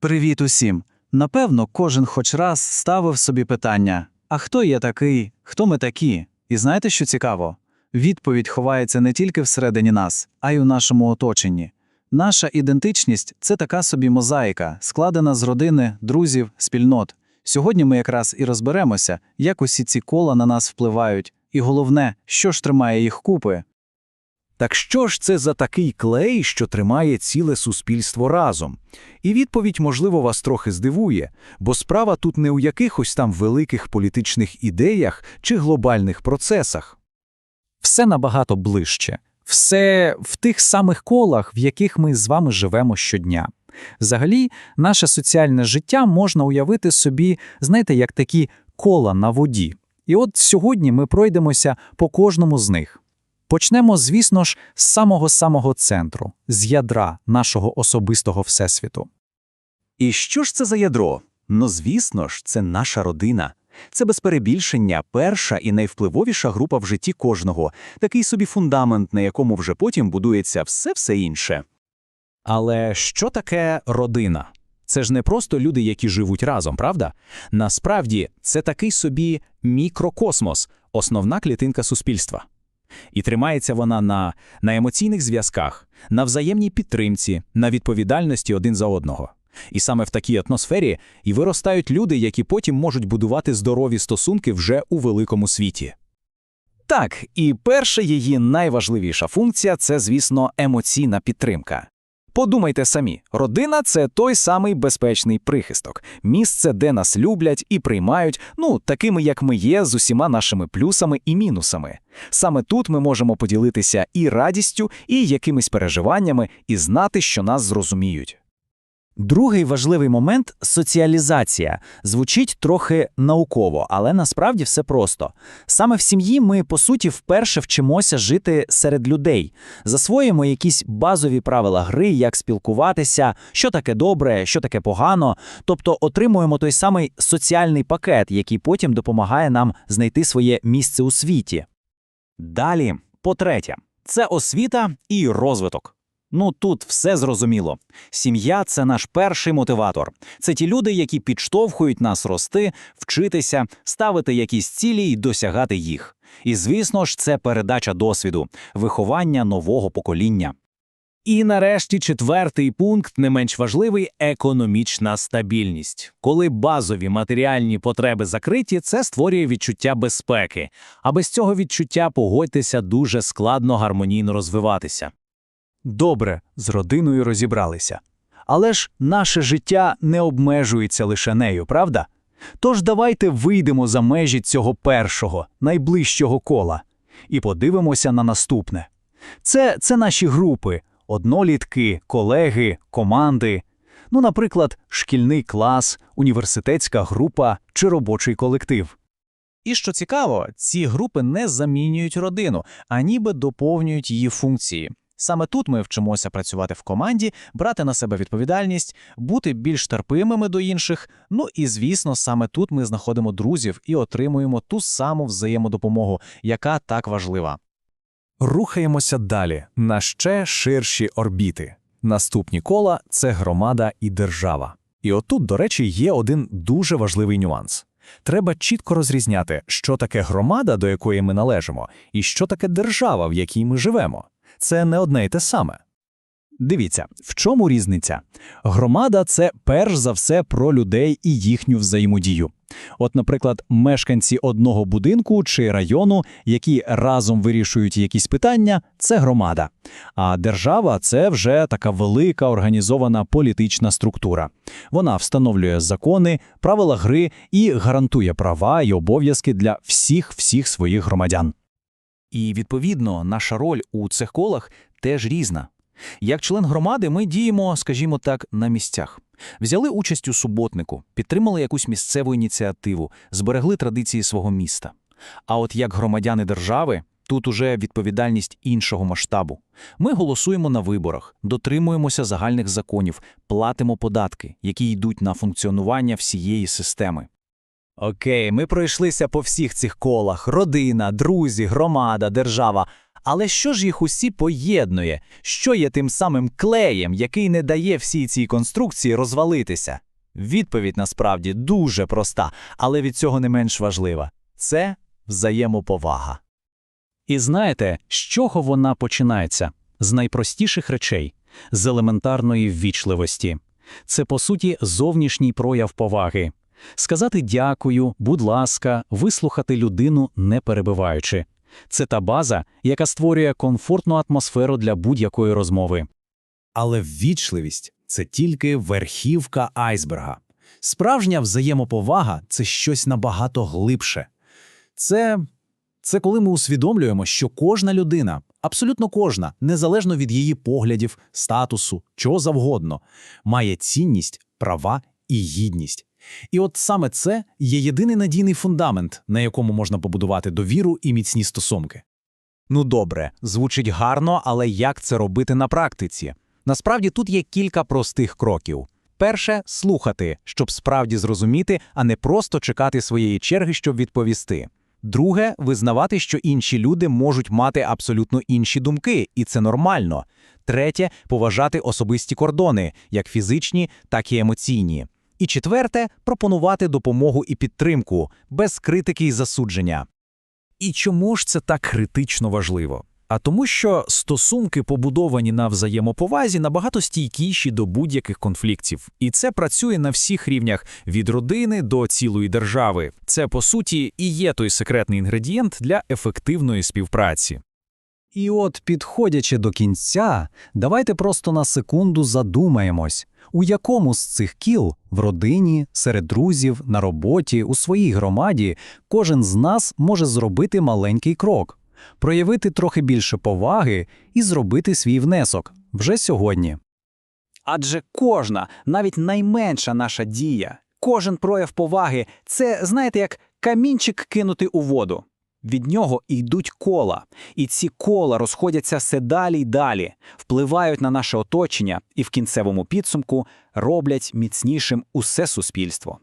Привіт усім! Напевно, кожен хоч раз ставив собі питання: а хто я такий, хто ми такі? І знаєте, що цікаво? Відповідь ховається не тільки всередині нас, а й у нашому оточенні. Наша ідентичність це така собі мозаїка, складена з родини, друзів, спільнот. Сьогодні ми якраз і розберемося, як усі ці кола на нас впливають, і головне, що ж тримає їх купи. Так що ж це за такий клей, що тримає ціле суспільство разом? І відповідь, можливо, вас трохи здивує, бо справа тут не у якихось там великих політичних ідеях чи глобальних процесах. Все набагато ближче. Все в тих самих колах, в яких ми з вами живемо щодня. Взагалі, наше соціальне життя можна уявити собі, знаєте, як такі кола на воді. І от сьогодні ми пройдемося по кожному з них. Почнемо, звісно ж, з самого-самого центру, з ядра нашого особистого всесвіту. І що ж це за ядро? Ну, звісно ж, це наша родина. Це без перебільшення перша і найвпливовіша група в житті кожного, такий собі фундамент, на якому вже потім будується все-все інше. Але що таке родина? Це ж не просто люди, які живуть разом, правда? Насправді, це такий собі мікрокосмос, основна клітинка суспільства. І тримається вона на, на емоційних зв'язках, на взаємній підтримці, на відповідальності один за одного. І саме в такій атмосфері і виростають люди, які потім можуть будувати здорові стосунки вже у великому світі. Так, і перша її найважливіша функція це, звісно, емоційна підтримка. Подумайте самі, родина це той самий безпечний прихисток, місце, де нас люблять і приймають, ну, такими, як ми є, з усіма нашими плюсами і мінусами. Саме тут ми можемо поділитися і радістю, і якимись переживаннями, і знати, що нас зрозуміють. Другий важливий момент соціалізація. Звучить трохи науково, але насправді все просто. Саме в сім'ї ми, по суті, вперше вчимося жити серед людей, засвоїмо якісь базові правила гри, як спілкуватися, що таке добре, що таке погано, тобто отримуємо той самий соціальний пакет, який потім допомагає нам знайти своє місце у світі. Далі, по-третє, це освіта і розвиток. Ну тут все зрозуміло. Сім'я це наш перший мотиватор. Це ті люди, які підштовхують нас рости, вчитися, ставити якісь цілі і досягати їх. І звісно ж, це передача досвіду, виховання нового покоління. І нарешті четвертий пункт, не менш важливий економічна стабільність. Коли базові матеріальні потреби закриті, це створює відчуття безпеки. А без цього відчуття погодьтеся дуже складно гармонійно розвиватися. Добре, з родиною розібралися. Але ж наше життя не обмежується лише нею, правда? Тож давайте вийдемо за межі цього першого, найближчого кола, і подивимося на наступне. Це, це наші групи, однолітки, колеги, команди. Ну, наприклад, шкільний клас, університетська група чи робочий колектив. І що цікаво, ці групи не замінюють родину, а ніби доповнюють її функції. Саме тут ми вчимося працювати в команді, брати на себе відповідальність, бути більш терпимими до інших. Ну і звісно, саме тут ми знаходимо друзів і отримуємо ту саму взаємодопомогу, яка так важлива. Рухаємося далі на ще ширші орбіти. Наступні кола це громада і держава. І отут, до речі, є один дуже важливий нюанс. Треба чітко розрізняти, що таке громада, до якої ми належимо, і що таке держава, в якій ми живемо. Це не одне й те саме. Дивіться, в чому різниця? Громада це перш за все про людей і їхню взаємодію. От, наприклад, мешканці одного будинку чи району, які разом вирішують якісь питання, це громада. А держава це вже така велика організована політична структура. Вона встановлює закони, правила гри і гарантує права і обов'язки для всіх всіх своїх громадян. І, відповідно, наша роль у цих колах теж різна. Як член громади, ми діємо, скажімо так, на місцях. Взяли участь у суботнику, підтримали якусь місцеву ініціативу, зберегли традиції свого міста. А от як громадяни держави, тут уже відповідальність іншого масштабу. Ми голосуємо на виборах, дотримуємося загальних законів, платимо податки, які йдуть на функціонування всієї системи. Окей, ми пройшлися по всіх цих колах: родина, друзі, громада, держава. Але що ж їх усі поєднує? Що є тим самим клеєм, який не дає всій цій конструкції розвалитися? Відповідь насправді дуже проста, але від цього не менш важлива. Це взаємоповага. І знаєте, з чого вона починається? З найпростіших речей, з елементарної ввічливості. Це, по суті, зовнішній прояв поваги. Сказати дякую, будь ласка, вислухати людину, не перебиваючи. Це та база, яка створює комфортну атмосферу для будь-якої розмови. Але ввічливість це тільки верхівка айсберга. Справжня взаємоповага це щось набагато глибше. Це, це коли ми усвідомлюємо, що кожна людина, абсолютно кожна, незалежно від її поглядів, статусу, чого завгодно, має цінність, права і гідність. І от саме це є єдиний надійний фундамент, на якому можна побудувати довіру і міцні стосунки. Ну добре, звучить гарно, але як це робити на практиці? Насправді тут є кілька простих кроків. Перше слухати, щоб справді зрозуміти, а не просто чекати своєї черги, щоб відповісти. Друге визнавати, що інші люди можуть мати абсолютно інші думки, і це нормально. Третє поважати особисті кордони, як фізичні, так і емоційні. І четверте пропонувати допомогу і підтримку без критики і засудження. І чому ж це так критично важливо? А тому, що стосунки, побудовані на взаємоповазі, набагато стійкіші до будь-яких конфліктів. І це працює на всіх рівнях від родини до цілої держави. Це, по суті, і є той секретний інгредієнт для ефективної співпраці. І от, підходячи до кінця, давайте просто на секунду задумаємось, у якому з цих кіл в родині, серед друзів, на роботі, у своїй громаді кожен з нас може зробити маленький крок, проявити трохи більше поваги і зробити свій внесок вже сьогодні. Адже кожна, навіть найменша наша дія, кожен прояв поваги це, знаєте, як камінчик кинути у воду. Від нього йдуть кола, і ці кола розходяться все далі й далі, впливають на наше оточення і в кінцевому підсумку роблять міцнішим усе суспільство.